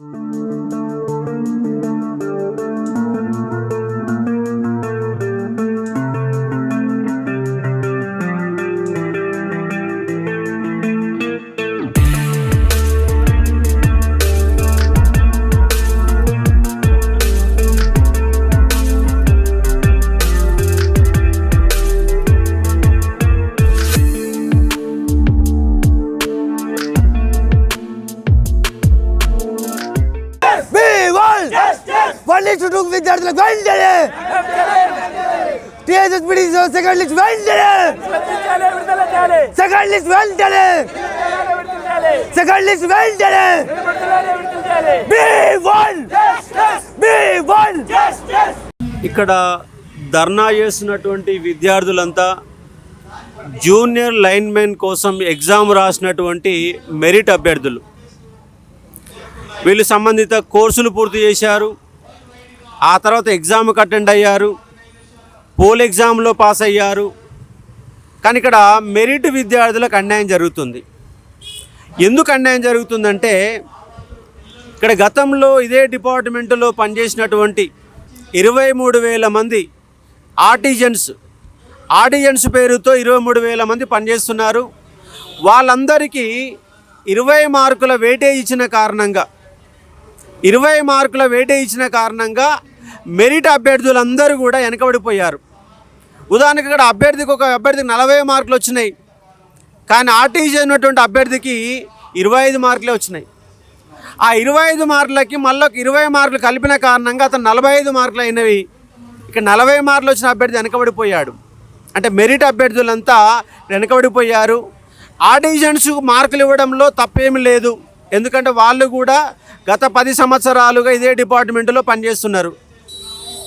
One second వెంటనే! Second వెంటనే! వెంటనే! B one! B one! ఇక్కడ ధర్నా చేసినటువంటి విద్యార్థులంతా జూనియర్ లైన్మెన్ కోసం ఎగ్జామ్ రాసినటువంటి మెరిట్ అభ్యర్థులు. వీళ్ళు సంబంధిత కోర్సులు పూర్తి చేశారు. ఆ తర్వాత ఎగ్జామ్కి అటెండ్ అయ్యారు. పోల్ ఎగ్జామ్లో పాస్ అయ్యారు కానీ ఇక్కడ మెరిట్ విద్యార్థులకు అన్యాయం జరుగుతుంది. ఎందుకు అన్యాయం జరుగుతుందంటే ఇక్కడ గతంలో ఇదే డిపార్ట్మెంట్లో పనిచేసినటువంటి ఇరవై మూడు వేల మంది ఆర్టిజన్స్ ఆర్టిజన్స్ పేరుతో ఇరవై మూడు వేల మంది పనిచేస్తున్నారు. వాళ్ళందరికీ ఇరవై మార్కుల వేటే ఇచ్చిన కారణంగా ఇరవై మార్కుల వేటే ఇచ్చిన కారణంగా మెరిట్ అభ్యర్థులందరూ కూడా వెనకబడిపోయారు. ఉదాహరణకు ఇక్కడ అభ్యర్థికి ఒక అభ్యర్థికి నలభై మార్కులు వచ్చినాయి. కానీ ఆర్టీసీ ఉన్నటువంటి అభ్యర్థికి ఇరవై ఐదు మార్కులే వచ్చినాయి. ఆ ఇరవై ఐదు మార్కులకి మళ్ళీ ఇరవై మార్కులు కలిపిన కారణంగా అతను నలభై ఐదు మార్కులు అయినవి. ఇక్కడ నలభై మార్కులు వచ్చిన అభ్యర్థి వెనకబడిపోయాడు. అంటే మెరిట్ అభ్యర్థులంతా వెనకబడిపోయారు. ఆర్టీజన్స్ మార్కులు ఇవ్వడంలో తప్పేమీ లేదు. ఎందుకంటే వాళ్ళు కూడా గత పది సంవత్సరాలుగా ఇదే డిపార్ట్మెంట్లో పనిచేస్తున్నారు.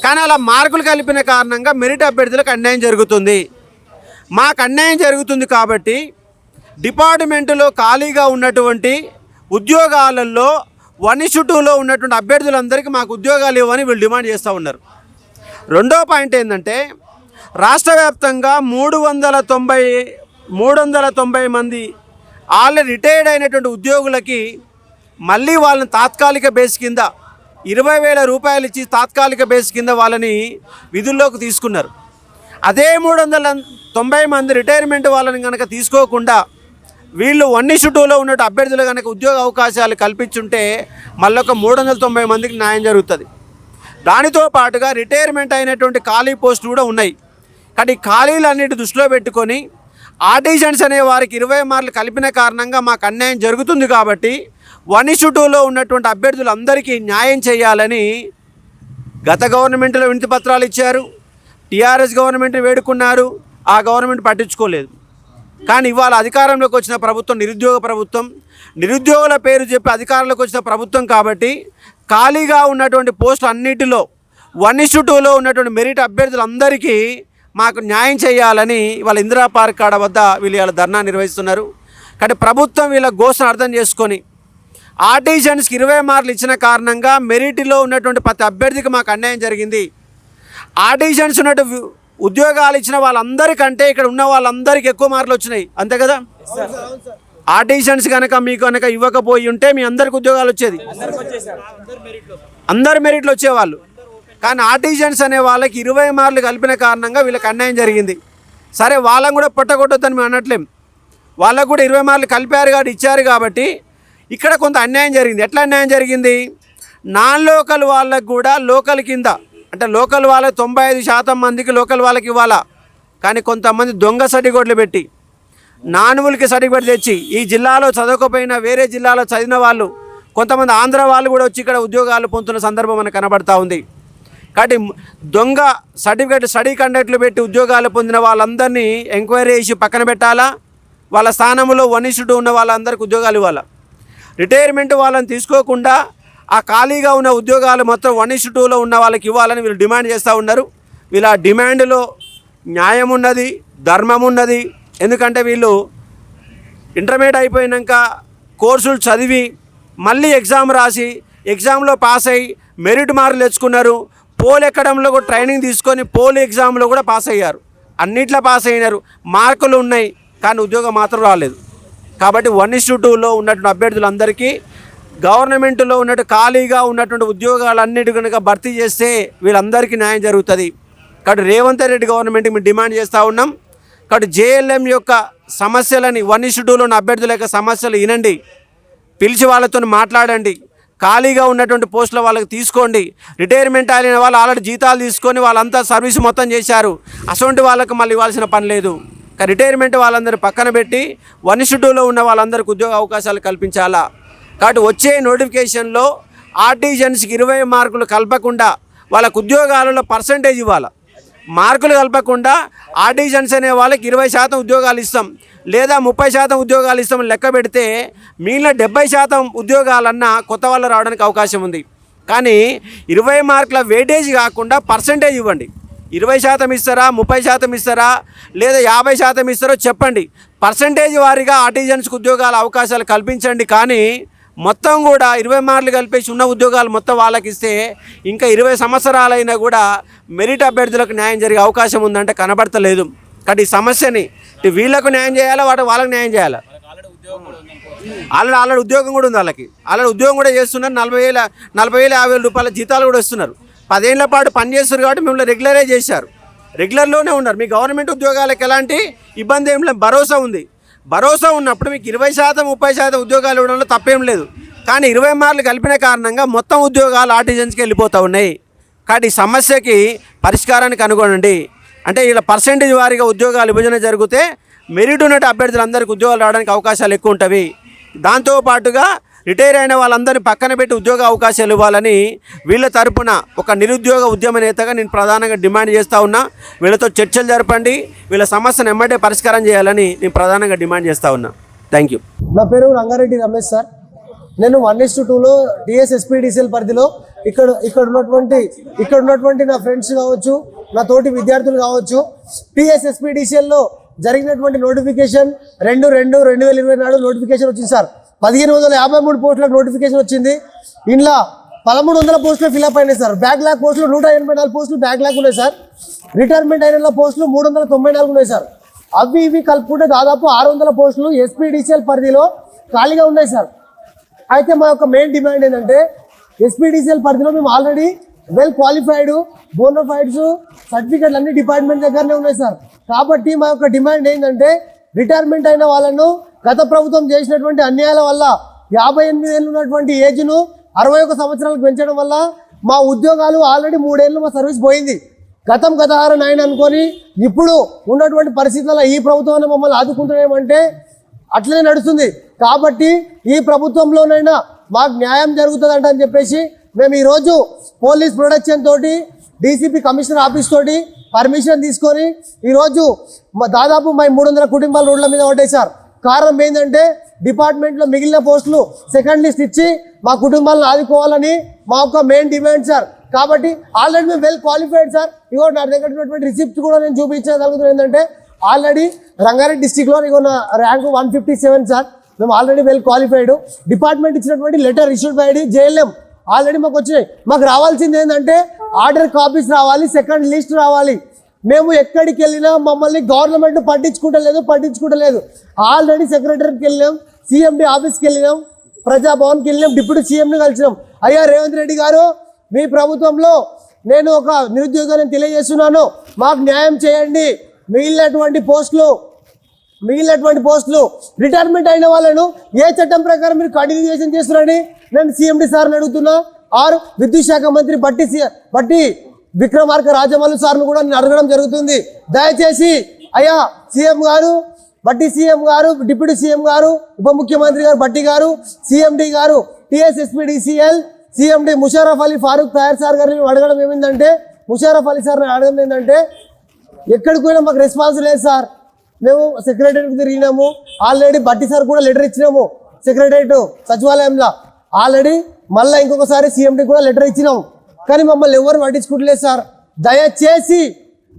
కానీ అలా మార్కులు కలిపిన కారణంగా మెరిట్ అభ్యర్థులకు అన్యాయం జరుగుతుంది. మాకు అన్యాయం జరుగుతుంది కాబట్టి డిపార్ట్మెంటులో ఖాళీగా ఉన్నటువంటి ఉద్యోగాలలో వన్ ఇష్యూ టూలో ఉన్నటువంటి అభ్యర్థులందరికీ మాకు ఉద్యోగాలు ఇవ్వని వీళ్ళు డిమాండ్ చేస్తూ ఉన్నారు. రెండో పాయింట్ ఏంటంటే రాష్ట్ర వ్యాప్తంగా మూడు వందల తొంభై మూడు వందల తొంభై మంది ఆల్రెడీ రిటైర్డ్ అయినటువంటి ఉద్యోగులకి మళ్ళీ వాళ్ళని తాత్కాలిక బేస్ కింద ఇరవై వేల రూపాయలు ఇచ్చి తాత్కాలిక బేస్ కింద వాళ్ళని విధుల్లోకి తీసుకున్నారు. అదే మూడు వందల తొంభై మంది రిటైర్మెంట్ వాళ్ళని కనుక తీసుకోకుండా వీళ్ళు వన్ ఇష్యూ టూలో ఉన్న అభ్యర్థులు కనుక ఉద్యోగ అవకాశాలు కల్పించుంటే మళ్ళొక మూడు వందల తొంభై మందికి న్యాయం జరుగుతుంది. దానితో పాటుగా రిటైర్మెంట్ అయినటువంటి ఖాళీ పోస్టులు కూడా ఉన్నాయి. కానీ ఖాళీలు ఖాళీలన్నిటి దృష్టిలో పెట్టుకొని ఆర్టిజన్స్ అనే వారికి ఇరవై మార్లు కలిపిన కారణంగా మాకు అన్యాయం జరుగుతుంది కాబట్టి వన్ ఇషు టూలో ఉన్నటువంటి అభ్యర్థులందరికీ న్యాయం చేయాలని గత గవర్నమెంట్లో వినతి పత్రాలు ఇచ్చారు. టీఆర్ఎస్ గవర్నమెంట్ వేడుకున్నారు. ఆ గవర్నమెంట్ పట్టించుకోలేదు. కానీ ఇవాళ అధికారంలోకి వచ్చిన ప్రభుత్వం నిరుద్యోగ ప్రభుత్వం. నిరుద్యోగుల పేరు చెప్పి అధికారంలోకి వచ్చిన ప్రభుత్వం కాబట్టి ఖాళీగా ఉన్నటువంటి పోస్టులు అన్నిటిలో వన్ ఇష్యూ టూలో ఉన్నటువంటి మెరిట్ అభ్యర్థులందరికీ మాకు న్యాయం చేయాలని వాళ్ళ ఇందిరా పార్క్ కాడ వద్ద వీళ్ళు వాళ్ళ ధర్నా నిర్వహిస్తున్నారు. కానీ ప్రభుత్వం వీళ్ళ ఘోషణ అర్థం చేసుకొని ఆర్టిజన్స్కి ఇరవై మార్కులు ఇచ్చిన కారణంగా మెరిట్లో ఉన్నటువంటి ప్రతి అభ్యర్థికి మాకు అన్యాయం జరిగింది. ఆర్టిజన్స్ ఉన్నట్టు ఉద్యోగాలు ఇచ్చిన వాళ్ళందరికంటే ఇక్కడ ఉన్న వాళ్ళందరికీ ఎక్కువ మార్కులు వచ్చినాయి. అంతే కదా? ఆర్టిజన్స్ కనుక మీకు కనుక ఇవ్వకపోయి ఉంటే మీ అందరికి ఉద్యోగాలు వచ్చేది. అందరు మెరిట్లు వచ్చేవాళ్ళు. కానీ ఆర్టిజన్స్ అనే వాళ్ళకి ఇరవై మార్లు కలిపిన కారణంగా వీళ్ళకి అన్యాయం జరిగింది. సరే వాళ్ళని కూడా పుట్టగొట్టొద్దని మేము అనట్లేం. వాళ్ళకు కూడా ఇరవై మార్లు కలిపారు కాబట్టి ఇచ్చారు కాబట్టి ఇక్కడ కొంత అన్యాయం జరిగింది. ఎట్లా అన్యాయం జరిగింది? నాన్ లోకల్ వాళ్ళకు కూడా లోకల్ కింద అంటే లోకల్ వాళ్ళకి తొంభై ఐదు శాతం మందికి లోకల్ వాళ్ళకి ఇవ్వాలా? కానీ కొంతమంది దొంగ సర్టిఫికెట్లు పెట్టి నానువులకి సర్టిఫికెట్ తెచ్చి ఈ జిల్లాలో చదవకపోయినా వేరే జిల్లాలో చదివిన వాళ్ళు కొంతమంది ఆంధ్ర వాళ్ళు కూడా వచ్చి ఇక్కడ ఉద్యోగాలు పొందుతున్న సందర్భం మనకు కనబడతా ఉంది. కాబట్టి దొంగ సర్టిఫికేట్ స్టడీ కండక్ట్లు పెట్టి ఉద్యోగాలు పొందిన వాళ్ళందరినీ ఎంక్వైరీ చేసి పక్కన పెట్టాలా? వాళ్ళ స్థానంలో వన్ ఇష్యూ ఉన్న వాళ్ళందరికీ ఉద్యోగాలు ఇవ్వాలా? రిటైర్మెంట్ వాళ్ళని తీసుకోకుండా ఆ ఖాళీగా ఉన్న ఉద్యోగాలు మొత్తం వన్ టూలో ఉన్న వాళ్ళకి ఇవ్వాలని వీళ్ళు డిమాండ్ చేస్తూ ఉన్నారు. వీళ్ళ డిమాండ్లో న్యాయం ఉన్నది ధర్మం ఉన్నది. ఎందుకంటే వీళ్ళు ఇంటర్మీడియట్ అయిపోయినాక కోర్సులు చదివి మళ్ళీ ఎగ్జామ్ రాసి ఎగ్జామ్లో పాస్ అయ్యి మెరిట్ మార్కులు తెచ్చుకున్నారు. పోల్ ఎక్కడంలో కూడా ట్రైనింగ్ తీసుకొని పోల్ ఎగ్జామ్లో కూడా పాస్ అయ్యారు. అన్నిట్లో పాస్ అయినారు. మార్కులు ఉన్నాయి కానీ ఉద్యోగం మాత్రం రాలేదు. కాబట్టి వన్ ఇస్టు టూలో ఉన్నటువంటి అభ్యర్థులందరికీ గవర్నమెంట్లో ఉన్నట్టు ఖాళీగా ఉన్నటువంటి ఉద్యోగాలన్నిటి కనుక భర్తీ చేస్తే వీళ్ళందరికీ న్యాయం జరుగుతుంది. కాబట్టి రేవంత్ రెడ్డి గవర్నమెంట్కి మేము డిమాండ్ చేస్తూ ఉన్నాం. కాబట్టి జేఎల్ఎం యొక్క సమస్యలని వన్ ఇష్యూ టూలో ఉన్న అభ్యర్థుల యొక్క సమస్యలు వినండి. పిలిచి వాళ్ళతో మాట్లాడండి. ఖాళీగా ఉన్నటువంటి పోస్టుల వాళ్ళకి తీసుకోండి. రిటైర్మెంట్ అయిన వాళ్ళు ఆల్రెడీ జీతాలు తీసుకొని వాళ్ళంతా సర్వీస్ మొత్తం చేశారు. అటువంటి వాళ్ళకి మళ్ళీ ఇవ్వాల్సిన పని లేదు. కానీ రిటైర్మెంట్ వాళ్ళందరూ పక్కన పెట్టి వన్ ఇష్యూ టూలో ఉన్న వాళ్ళందరికీ ఉద్యోగ అవకాశాలు కల్పించాలా? కాబట్టి వచ్చే నోటిఫికేషన్లో ఆర్టిజన్స్కి ఇరవై మార్కులు కలపకుండా వాళ్ళకు ఉద్యోగాలలో పర్సంటేజ్ ఇవ్వాలి? మార్కులు కలపకుండా ఆర్టిజన్స్ అనే వాళ్ళకి ఇరవై శాతం ఉద్యోగాలు ఇస్తాం లేదా ముప్పై శాతం ఉద్యోగాలు ఇస్తాం లెక్క పెడితే మిగిలిన డెబ్బై శాతం ఉద్యోగాలన్నా కొత్త వాళ్ళు రావడానికి అవకాశం ఉంది. కానీ ఇరవై మార్కుల వెయిటేజ్ కాకుండా పర్సంటేజ్ ఇవ్వండి. ఇరవై శాతం ఇస్తారా ముప్పై శాతం ఇస్తారా లేదా యాభై శాతం ఇస్తారో చెప్పండి. పర్సంటేజ్ వారీగా ఆర్టిజన్స్కి ఉద్యోగాల అవకాశాలు కల్పించండి. కానీ మొత్తం కూడా ఇరవై మార్లు కలిపేసి ఉన్న ఉద్యోగాలు మొత్తం వాళ్ళకి ఇస్తే ఇంకా ఇరవై సంవత్సరాలైనా కూడా మెరిట్ అభ్యర్థులకు న్యాయం జరిగే అవకాశం ఉందంటే కనబడతలేదు. కాబట్టి ఈ సమస్యని వీళ్ళకు న్యాయం చేయాలా వాటి వాళ్ళకి న్యాయం చేయాలా? ఆల్రెడీ ఆల్రెడీ ఉద్యోగం కూడా ఉంది వాళ్ళకి. ఆల్రెడీ ఉద్యోగం కూడా చేస్తున్నారు. నలభై వేల నలభై వేల యాభై వేల రూపాయల జీతాలు కూడా వస్తున్నారు. పదేళ్ళ పాటు పనిచేస్తారు కాబట్టి మిమ్మల్ని రెగ్యులరే చేశారు. రెగ్యులర్లోనే ఉన్నారు. మీ గవర్నమెంట్ ఉద్యోగాలకు ఎలాంటి ఇబ్బంది ఏం లేదు. భరోసా ఉంది. భరోసా ఉన్నప్పుడు మీకు ఇరవై శాతం ముప్పై శాతం ఉద్యోగాలు ఇవ్వడంలో తప్పేం లేదు. కానీ ఇరవై మార్లు కలిపిన కారణంగా మొత్తం ఉద్యోగాలు ఆర్టిజన్స్కి వెళ్ళిపోతూ ఉన్నాయి. కాబట్టి ఈ సమస్యకి పరిష్కారాన్ని కనుగొనండి. అంటే ఇలా పర్సెంటేజ్ వారీగా ఉద్యోగాలు విభజన జరిగితే మెరిట్ ఉన్నట్టు అభ్యర్థులందరికీ ఉద్యోగాలు రావడానికి అవకాశాలు ఎక్కువ ఉంటవి దాంతో పాటుగా రిటైర్ అయిన వాళ్ళందరినీ పక్కన పెట్టి ఉద్యోగ అవకాశాలు ఇవ్వాలని వీళ్ళ తరపున ఒక నిరుద్యోగ ఉద్యమ నేతగా నేను ప్రధానంగా డిమాండ్ చేస్తూ ఉన్నా. వీళ్ళతో చర్చలు జరపండి. వీళ్ళ సమస్యను ఎమ్మటే పరిష్కారం చేయాలని నేను ప్రధానంగా డిమాండ్ చేస్తూ ఉన్నా. Thank you. నా పేరు రంగారెడ్డి రమేష్ సార్. నేను వన్ ఎస్ టూలో డిఎస్ఎస్పిడిసిఎల్ పరిధిలో ఇక్కడ ఇక్కడ ఉన్నటువంటి ఇక్కడ ఉన్నటువంటి నా ఫ్రెండ్స్ కావచ్చు నా తోటి విద్యార్థులు కావచ్చు పిఎస్ఎస్పిడిసిఎల్లో జరిగినటువంటి నోటిఫికేషన్ రెండు రెండు రెండు వేల ఇరవై నాడు నోటిఫికేషన్ వచ్చింది సార్. పదిహేను వందల యాభై మూడు పోస్టులకు నోటిఫికేషన్ వచ్చింది. ఇంట్లో పదమూడు వందల పోస్టులు ఫిల్అప్ అయినాయి సార్ బ్యాక్ లాక్ పోస్టులు నూట ఎనభై నాలుగు పోస్టులు బ్యాక్ లాక్ ఉన్నాయి సార్ రిటైర్మెంట్ అయిన పోస్టులు మూడు వందల తొంభై నాలుగు ఉన్నాయి సార్ అవి ఇవి కలుపుకుంటే దాదాపు ఆరు వందల పోస్టులు ఎస్పీడీసీఎల్ పరిధిలో ఖాళీగా ఉన్నాయి సార్ అయితే మా యొక్క మెయిన్ డిమాండ్ ఏంటంటే ఎస్పీడీసీఎల్ పరిధిలో మేము ఆల్రెడీ వెల్ క్వాలిఫైడ్ బోనోఫైడ్స్ సర్టిఫికెట్లు అన్ని డిపార్ట్మెంట్ దగ్గరనే ఉన్నాయి సార్ కాబట్టి మా యొక్క డిమాండ్ ఏంటంటే రిటైర్మెంట్ అయిన వాళ్ళను గత ప్రభుత్వం చేసినటువంటి అన్యాయాల వల్ల యాభై ఎనిమిది ఏళ్ళు ఉన్నటువంటి ఏజ్ను అరవై ఒక సంవత్సరాలకు పెంచడం వల్ల మా ఉద్యోగాలు ఆల్రెడీ మూడేళ్ళు మా సర్వీస్ పోయింది. గతం గతహారం నాయన అనుకొని ఇప్పుడు ఉన్నటువంటి పరిస్థితుల్లో ఈ ప్రభుత్వాన్ని మమ్మల్ని ఆదుకుంటున్నామంటే అట్లనే నడుస్తుంది. కాబట్టి ఈ ప్రభుత్వంలోనైనా మాకు న్యాయం జరుగుతుందంట అని చెప్పేసి మేము ఈరోజు పోలీస్ ప్రొడక్షన్ తోటి డీసీపీ కమిషనర్ ఆఫీస్ తోటి పర్మిషన్ తీసుకొని ఈరోజు మా దాదాపు మా మూడు వందల కుటుంబాలు రోడ్ల మీద పడ్డాయి కారణం ఏంటంటే డిపార్ట్మెంట్లో మిగిలిన పోస్టులు సెకండ్ లిస్ట్ ఇచ్చి మా కుటుంబాలను ఆదుకోవాలని మా యొక్క మెయిన్ డిమాండ్ సార్ కాబట్టి ఆల్రెడీ మేము వెల్ క్వాలిఫైడ్ సార్ ఇగో నా దగ్గర ఉన్నటువంటి రిసిప్ట్ కూడా నేను చూపించగలుగుతున్నాను ఏంటంటే ఆల్రెడీ రంగారెడ్డి డిస్టిక్లో ఇగో నా rank one fifty seven sir మేము ఆల్రెడీ వెల్ క్వాలిఫైడ్ డిపార్ట్మెంట్ ఇచ్చినటువంటి letter issued by JLM already మాకు వచ్చినాయి. మాకు రావాల్సింది ఏంటంటే ఆర్డర్ కాపీస్ రావాలి సెకండ్ లిస్ట్ రావాలి. మేము ఎక్కడికి వెళ్ళినా మమ్మల్ని గవర్నమెంట్ పట్టించుకుంటలేదు పట్టించుకుంటలేదు. ఆల్రెడీ సెక్రటరీకి వెళ్ళినాం సీఎండి ఆఫీస్కి వెళ్ళినాం ప్రజాభవన్కి వెళ్ళినాం డిప్యూటీ సీఎంని కలిసినాం. అయ్యా రేవంత్ రెడ్డి గారు మీ ప్రభుత్వంలో నేను ఒక నిరుద్యోగాన్ని తెలియజేస్తున్నాను. మాకు న్యాయం చేయండి. మిగిలినటువంటి పోస్టులు మిగిలినటువంటి పోస్టులు రిటైర్మెంట్ అయిన వాళ్ళను ఏ చట్టం ప్రకారం మీరు కంటిన్యూషన్ చేస్తున్నారని నేను సీఎండి సార్ని అడుగుతున్నా. ఆరు విద్యుత్ శాఖ మంత్రి బట్టి సి- బట్టి విక్రమార్క రాజమౌళి సార్ను కూడా నేను అడగడం జరుగుతుంది. దయచేసి అయ్యా సీఎం గారు బట్టి సీఎం గారు డిప్యూటీ సీఎం గారు ఉప ముఖ్యమంత్రి గారు బట్టి గారు సీఎండి గారు టిఎస్ఎస్పీడీసీఎల్ సీఎండి ముషారఫ్ అలీ ఫారూక్ తయార్ సార్ గారిని అడగడం ఏమిందంటే ముషారఫ్ అలీ సార్ని అడగడం ఏంటంటే ఎక్కడికి పోయినా మాకు రెస్పాన్స్ లేదు సార్. మేము సెక్రటరీకి తిరిగినాము. ఆల్రెడీ బట్టి సార్ కూడా లెటర్ ఇచ్చినాము. సెక్రటరేట్ సచివాలయంలో. ఆల్రెడీ మళ్ళీ ఇంకొకసారి సీఎండి కూడా లెటర్ ఇచ్చినాము కానీ మమ్మల్ని ఎవరు పట్టించుకుంటలేదు సార్. దయచేసి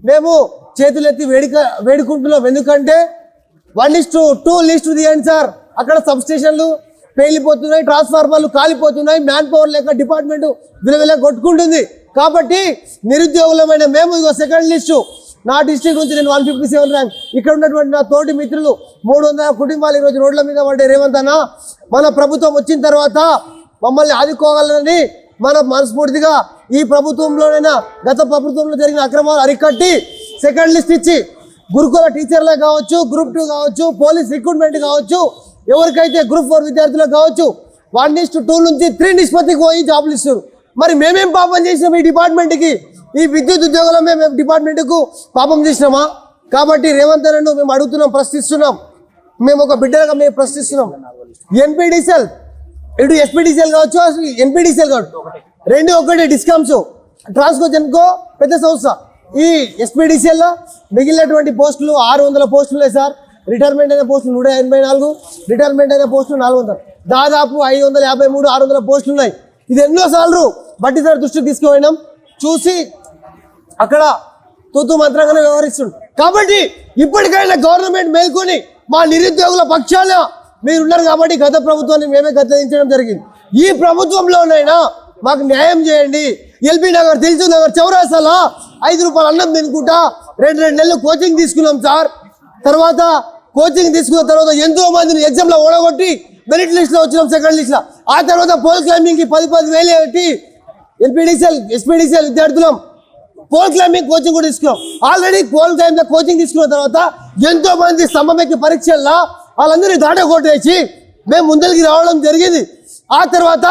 మేము చేతులెత్తి వేడుక వేడుకుంటున్నాం. ఎందుకంటే వన్ ఇస్ టూ లిస్ట్ తీయండి సార్. అక్కడ సబ్ స్టేషన్లు పేలిపోతున్నాయి ట్రాన్స్ఫార్మర్లు కాలిపోతున్నాయి మ్యాన్ పవర్ లేక డిపార్ట్మెంట్ విలువల కొట్టుకుంటుంది. కాబట్టి నిరుద్యోగులమైన మేము ఇగో సెకండ్ లిస్టు నా డిస్ట్రిక్ట్ నుంచి నేను వన్ ఫిఫ్టీ సెవెన్ ర్యాంక్ ఇక్కడ ఉన్నటువంటి నా తోటి మిత్రులు మూడు వందల కుటుంబాలు ఈరోజు రోడ్ల మీద పడ్డే రేవంత్ అన్న మన ప్రభుత్వం వచ్చిన తర్వాత మమ్మల్ని ఆదుకోగలనని మన మనస్ఫూర్తిగా ఈ ప్రభుత్వంలోనైనా గత ప్రభుత్వంలో జరిగిన అక్రమాలు అరికట్టి సెకండ్ లిస్ట్ ఇచ్చి గురుకుల టీచర్లే కావచ్చు గ్రూప్ టూ కావచ్చు పోలీస్ రిక్రూట్మెంట్ కావచ్చు ఎవరికైతే గ్రూప్ ఫోర్ విద్యార్థులకు కావచ్చు వన్ ఇస్ట్ టూ నుంచి త్రీ నిష్పత్తికి పోయి జాబులు ఇస్తారు మరి మేమేం పాపం చేసినాం ఈ డిపార్ట్మెంట్కి? ఈ విద్యుత్ ఉద్యోగులు మేము డిపార్ట్మెంట్కు పాపం చేసినామా? కాబట్టి రేవంత్ రెడ్డి మేము అడుగుతున్నాం ప్రశ్నిస్తున్నాం. మేము ఒక బిడ్డలుగా మేము ప్రశ్నిస్తున్నాం. ఎన్పిడిసెల్ ఇటు ఎస్పీడీసీఎల్ కావచ్చు ఎన్పిడిసిఎల్ కావచ్చు. రెండు ఒకటి డిస్కౌంట్స్ ట్రాన్స్కో జెన్కో పెద్ద సంస్థ. ఈ ఎస్పీడీసీఎల్లో మిగిలినటువంటి పోస్టులు ఆరు వందల పోస్టులు ఉన్నాయి సార్. రిటైర్మెంట్ అయిన పోస్టులు నూట ఎనభై నాలుగు రిటైర్మెంట్ అయిన పోస్టులు నాలుగు వందలు. దాదాపు ఐదు వందల యాభై మూడు ఆరు వందల పోస్టులు ఉన్నాయి. ఇది ఎన్నో సార్లు బట్టి సార్ దృష్టికి తీసుకుపోయినాం. చూసి అక్కడ తూతూ మంత్రంగానే వ్యవహరిస్తుంది కాబట్టి ఇప్పటికైనా గవర్నమెంట్ మేల్కొని మా నిరుద్యోగుల పక్షాన మీరున్నారు కాబట్టి గత ప్రభుత్వాన్ని మేమే కత్తిరించడం జరిగింది. ఈ ప్రభుత్వంలోనైనా మాకు న్యాయం చేయండి. ఎల్బీ నగర్ తెలుసు నగర్ చౌరాసాలా ఐదు రూపాయలు అన్నం తినుకుంటా రెండు రెండు నెలలు కోచింగ్ తీసుకున్నాం సార్. తర్వాత కోచింగ్ తీసుకున్న తర్వాత ఎంతో మందిని ఎగ్జామ్లో ఓడగొట్టి మెరిట్ లిస్ట్లో వచ్చినాం సెకండ్ లిస్ట్లో. ఆ తర్వాత పోల్ క్లైంబింగ్కి పది పది వేలు పెట్టి ఎల్పీడీసీఎల్ ఎస్పీడీసీఎల్ విద్యార్థులం. పోల్ క్లైంబింగ్ కోచింగ్ కూడా తీసుకున్నాం. ఆల్రెడీ పోల్ క్లైంబింగ్ కోచింగ్ తీసుకున్న తర్వాత ఎంతో మంది స్తంభమెక్కి పరీక్షల్లో వాళ్ళందరినీ దాట కొట్టేసి మేము ముందరికి రావడం జరిగింది. ఆ తర్వాత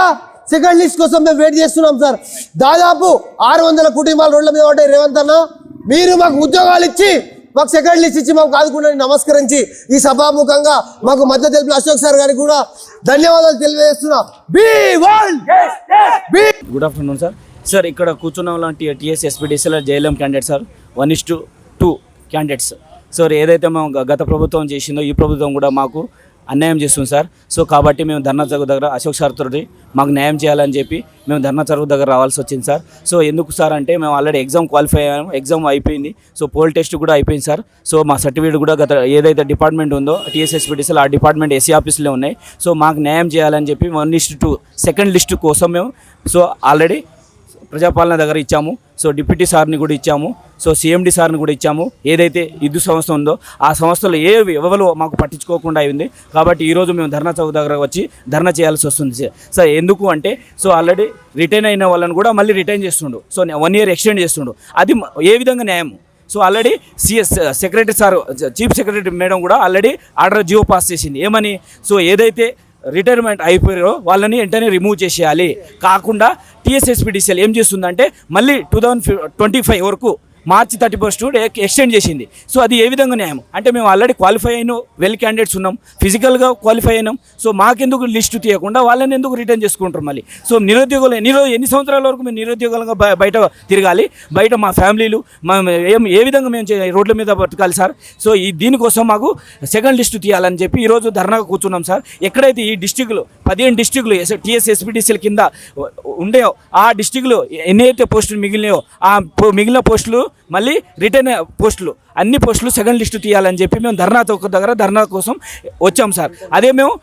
సెకండ్ లిస్ట్ కోసం మేము వెయిట్ చేస్తున్నాం సార్. దాదాపు ఆరు వందల కుటుంబాలు రోడ్ల మీద ఉంటాయి రేవంత్ అన్న. మీరు మాకు ఉద్యోగాలు ఇచ్చి మాకు సెకండ్ లిస్ట్ ఇచ్చి మాకు కాదుకుండా నమస్కరించి ఈ సభాముఖంగా మాకు మద్దతు తెలిపిన అశోక్ సార్ గారికి కూడా ధన్యవాదాలు తెలియజేస్తున్నా. బీ గుడ్ ఆఫ్టర్నూన్ సార్ సార్ ఇక్కడ కూర్చున్న లాంటి TS ఎస్పీడీసీలో JLM candidate sir one is to two candidates sir ఏదైతే మేము గత ప్రభుత్వం చేసిందో ఈ ప్రభుత్వం కూడా మాకు అన్యాయం చేస్తుంది సార్. సో కాబట్టి మేము ధర్నా చౌక్ దగ్గర అశోక్ సార్ తోటి మాకు న్యాయం చేయాలని చెప్పి మేము ధర్నా చౌక్ దగ్గర రావాల్సి వచ్చింది సార్. సో ఎందుకు సార్ అంటే మేము ఆల్రెడీ ఎగ్జామ్ క్వాలిఫై అయ్యాము ఎగ్జామ్ అయిపోయింది. సో పోల్ టెస్ట్ కూడా అయిపోయింది సార్. సో మా సర్టిఫికేట్ కూడా గత ఏదైతే డిపార్ట్మెంట్ ఉందో టీఎస్ఎస్పీటీసీలో ఆ డిపార్ట్మెంట్ ఎస్సీ ఆఫీస్లో ఉన్నాయి. సో మాకు న్యాయం చేయాలని చెప్పి one list two second list కోసం మేము సో ఆల్రెడీ ప్రజాపాలన దగ్గర ఇచ్చాము. సో డిప్యూటీ సార్ని కూడా ఇచ్చాము. సో సీఎండీ సార్ని కూడా ఇచ్చాము. ఏదైతే ఇద్దు సంస్థ ఉందో ఆ సంస్థలో ఏ ఎవరు మాకు పట్టించుకోకుండా అయింది. కాబట్టి ఈరోజు మేము ధర్నా చౌక్ దగ్గర వచ్చి ధర్నా చేయాల్సి వస్తుంది. సార్. ఎందుకు అంటే సో ఆల్రెడీ రిటైన్ అయిన వాళ్ళని కూడా మళ్ళీ రిటైన్ చేస్తుండు. సో వన్ ఇయర్ ఎక్స్టెండ్ చేస్తుండు. అది ఏ విధంగా న్యాయం? So already CS secretary sir chief secretary madam కూడా ఆల్రెడీ ఆర్డర్ జియో పాస్ చేసింది. ఏమని? సో ఏదైతే రిటైర్మెంట్ అయిపోయారో వాళ్ళని వెంటనే రిమూవ్ చేసేయాలి. కాకుండా టీఎస్ఎస్పీడీసీఎల్ ఏం చేస్తుందంటే మళ్ళీ టూ థౌజండ్ ట్వంటీ ఫైవ్ వరకు మార్చి థర్టీ ఫస్ట్ ఎక్స్టెండ్ చేసింది. సో అది ఏ విధంగా న్యాయం? అంటే మేము ఆల్రెడీ క్వాలిఫై అయిన వెల్ క్యాండిడేట్స్ ఉన్నాం. ఫిజికల్గా క్వాలిఫై అయినాం. సో మాకెందుకు లిస్టు తీయకుండా వాళ్ళని ఎందుకు రిటర్న్ చేసుకుంటారు మళ్ళీ? సో నిరుద్యోగులు ఎన్ని ఎన్ని సంవత్సరాల వరకు మేము నిరుద్యోగులుగా బయ- బయట తిరగాలి? బయట మా ఫ్యామిలీలు మా ఏం ఏ విధంగా మేము రోడ్ల మీద బతకాలి సార్? సో ఈ దీనికోసం మాకు సెకండ్ లిస్టు తీయాలని చెప్పి ఈరోజు ధర్నాగా కూర్చున్నాం సార్. ఎక్కడైతే ఈ డిస్టిక్లు పదిహేను డిస్టిక్లు టీఎస్ ఎస్పీటీసీల కింద ఉండేవో ఆ డిస్ట్రిక్ట్లో ఎన్ని అయితే పోస్టులు మిగిలినాయో ఆ మిగిలిన పోస్టులు మళ్ళీ రిటర్న్ పోస్టులు. అన్ని పోస్టులు సెకండ్ లిస్టు తీయాలని చెప్పి మేము ధర్నా చౌక్ దగ్గర ధర్నా కోసం వచ్చాం సార్. అదే మేము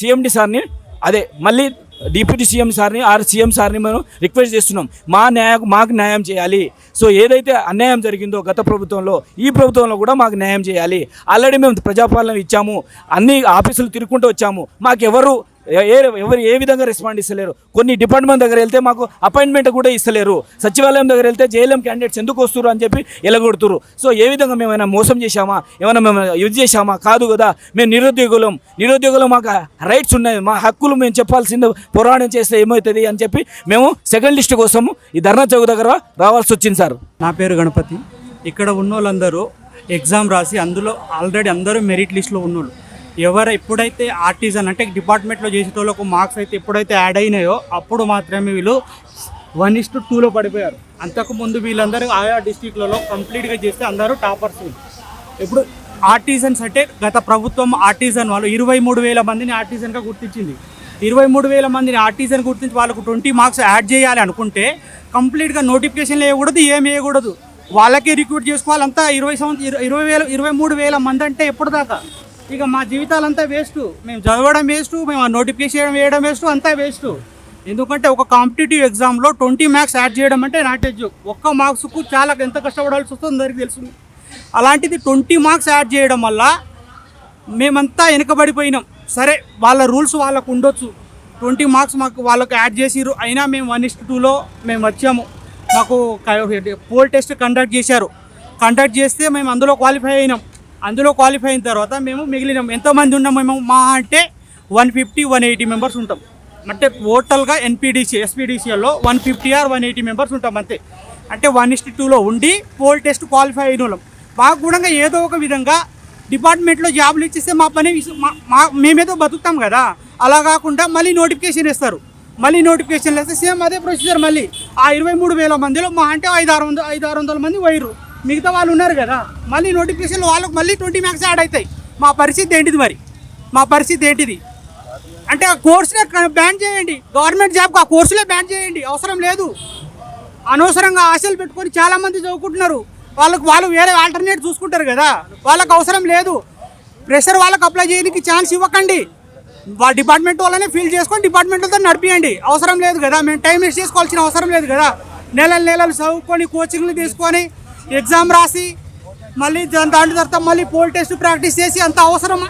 సీఎండి సార్ని అదే మళ్ళీ డిప్యూటీ సీఎం సార్ని ఆర్ సీఎం సార్ని మేము రిక్వెస్ట్ చేస్తున్నాం. మా న్యాయ మాకు న్యాయం చేయాలి. సో ఏదైతే అన్యాయం జరిగిందో గత ప్రభుత్వంలో ఈ ప్రభుత్వంలో కూడా మాకు న్యాయం చేయాలి. ఆల్రెడీ మేము ప్రజాపాలన ఇచ్చాము. అన్ని ఆఫీసులు తిరుగుకుంటూ వచ్చాము. మాకు ఎవరు ఏ ఏ- ఎవరు ఏ విధంగా రెస్పాండ్ ఇస్తలేరు? కొన్ని డిపార్ట్మెంట్ దగ్గర వెళ్తే మాకు అపాయింట్మెంట్ కూడా ఇస్తలేరు. సచివాలయం దగ్గర వెళ్తే జేఎల్ఎం క్యాండిడేట్స్ ఎందుకు వస్తున్నారు అని చెప్పి ఎలగొడుతురు సో ఏ విధంగా మేము ఏమైనా మోసం చేశామా? ఏమైనా మేము యూజ్ చేశామా? కాదు కదా. మేము నిరుద్యోగులం. నిరుద్యోగులు మాకు రైట్స్ ఉన్నాయి. మా హక్కులు మేము చెప్పాల్సింది పోరాటం చేస్తే ఏమవుతుంది అని చెప్పి మేము సెకండ్ లిస్ట్ కోసం ఈ ధర్నా చౌక్ దగ్గర రావాల్సి వచ్చింది సార్. నా పేరు గణపతి. ఇక్కడ ఉన్న వాళ్ళందరూ ఎగ్జామ్ రాసి అందులో ఆల్రెడీ అందరూ మెరిట్ లిస్ట్లో ఉన్నోళ్ళు. ఎవరు ఎప్పుడైతే ఆర్టిజన్ అంటే డిపార్ట్మెంట్లో చేసేటోళ్ళకు మార్క్స్ అయితే ఎప్పుడైతే యాడ్ అయినాయో అప్పుడు మాత్రమే వీళ్ళు వన్ ఇస్ టు టూలో పడిపోయారు. అంతకుముందు వీళ్ళందరూ ఆయా డిస్టిక్లలో కంప్లీట్గా చేస్తే అందరూ టాపర్స్. ఇప్పుడు ఆర్టిజన్స్ అంటే గత ప్రభుత్వం ఆర్టిజన్ వాళ్ళు ఇరవై మూడు వేల మందిని ఆర్టిజన్గా గుర్తించింది. ఇరవై మూడు వేల మందిని ఆర్టిజన్ గుర్తించి వాళ్ళకు ట్వంటీ మార్క్స్ యాడ్ చేయాలి అనుకుంటే కంప్లీట్గా నోటిఫికేషన్లు వేయకూడదు ఏం వేయకూడదు. వాళ్ళకే రిక్రూట్ చేసుకోవాలంతా ఇరవై సంవత్సరం ఇరవై వేల ఇరవై మూడు వేల మంది అంటే ఎప్పుడు దాకా ఇక మా జీవితాలంతా వేస్ట్. మేము చదవడం వేస్ట్ మేము ఆ నోటిఫికేషన్ వేయడం వేస్ట్ అంతా వేస్ట్. ఎందుకంటే ఒక కాంపిటేటివ్ ఎగ్జామ్లో ట్వంటీ మార్క్స్ యాడ్ చేయడం అంటే నాటేజ్ ఒక్క మార్క్స్కు చాలా ఎంత కష్టపడాల్సి వస్తుందో అందరికీ తెలుసు. అలాంటిది ట్వంటీ మార్క్స్ యాడ్ చేయడం వల్ల మేమంతా వెనుకబడిపోయినాం. సరే వాళ్ళ రూల్స్ వాళ్ళకు ఉండొచ్చు. ట్వంటీ మార్క్స్ మాకు వాళ్ళకు యాడ్ చేసిర్రు. అయినా మేము వన్ ఇస్ట్ టూలో మేము వచ్చాము. మాకు పోల్ టెస్ట్ కండక్ట్ చేశారు. కండక్ట్ చేస్తే మేము అందులో క్వాలిఫై అయినాం. అందులో క్వాలిఫై అయిన తర్వాత మేము మిగిలినాం ఎంతమంది ఉన్నాం మేము మా అంటే one fifty one eighty members ఉంటాం. అంటే టోటల్గా NPDC ఎస్పీడీసీలో one fifty or one eighty members ఉంటాం అంతే. అంటే వన్ ఇస్ట్ టూలో ఉండి పోల్ టెస్ట్ క్వాలిఫై అయిన వాళ్ళం. మాకు కూడా ఏదో ఒక విధంగా డిపార్ట్మెంట్లో జాబులు ఇచ్చేస్తే మా పని మా- మేమేదో బతుకుతాం కదా. అలా కాకుండా మళ్ళీ నోటిఫికేషన్ ఇస్తారు మళ్ళీ నోటిఫికేషన్ వేస్తే సేమ్ అదే ప్రొసీజర్ మళ్ళీ. ఆ ఇరవై మూడు వేల మందిలో మా అంటే ఐదు ఆరు వందల ఐదు ఆరు వందల మంది పోయిర్రు. మిగతా వాళ్ళు ఉన్నారు కదా మళ్ళీ నోటిఫికేషన్ వాళ్ళకి మళ్ళీ ట్వంటీ మ్యాక్స్ యాడ్ అవుతాయి. మా పరిస్థితి ఏంటిది మరి? మా పరిస్థితి ఏంటిది? అంటే ఆ కోర్సులే బ్యాన్ చేయండి. గవర్నమెంట్ జాబ్కి ఆ కోర్సులే బ్యాన్ చేయండి. అవసరం లేదు. అనవసరంగా ఆశలు పెట్టుకొని చాలామంది చదువుకుంటున్నారు. వాళ్ళకు వాళ్ళు వేరే ఆల్టర్నేట్ చూసుకుంటారు కదా. వాళ్ళకు అవసరం లేదు. ప్రెషర్ వాళ్ళకి అప్లై చేయడానికి ఛాన్స్ ఇవ్వకండి. వాళ్ళ డిపార్ట్మెంట్ వాళ్ళనే ఫీల్ చేసుకొని డిపార్ట్మెంట్లతో నడిపియండి. అవసరం లేదు కదా. మేము టైం వేస్ట్ చేసుకోవాల్సిన అవసరం లేదు కదా. నెలలు నెలలు చదువుకొని కోచింగ్లు తీసుకొని ఎగ్జామ్ రాసి మళ్ళీ దాని తర్వాత మళ్ళీ పోల్ టెస్ట్ ప్రాక్టీస్ చేసి అంత అవసరమా?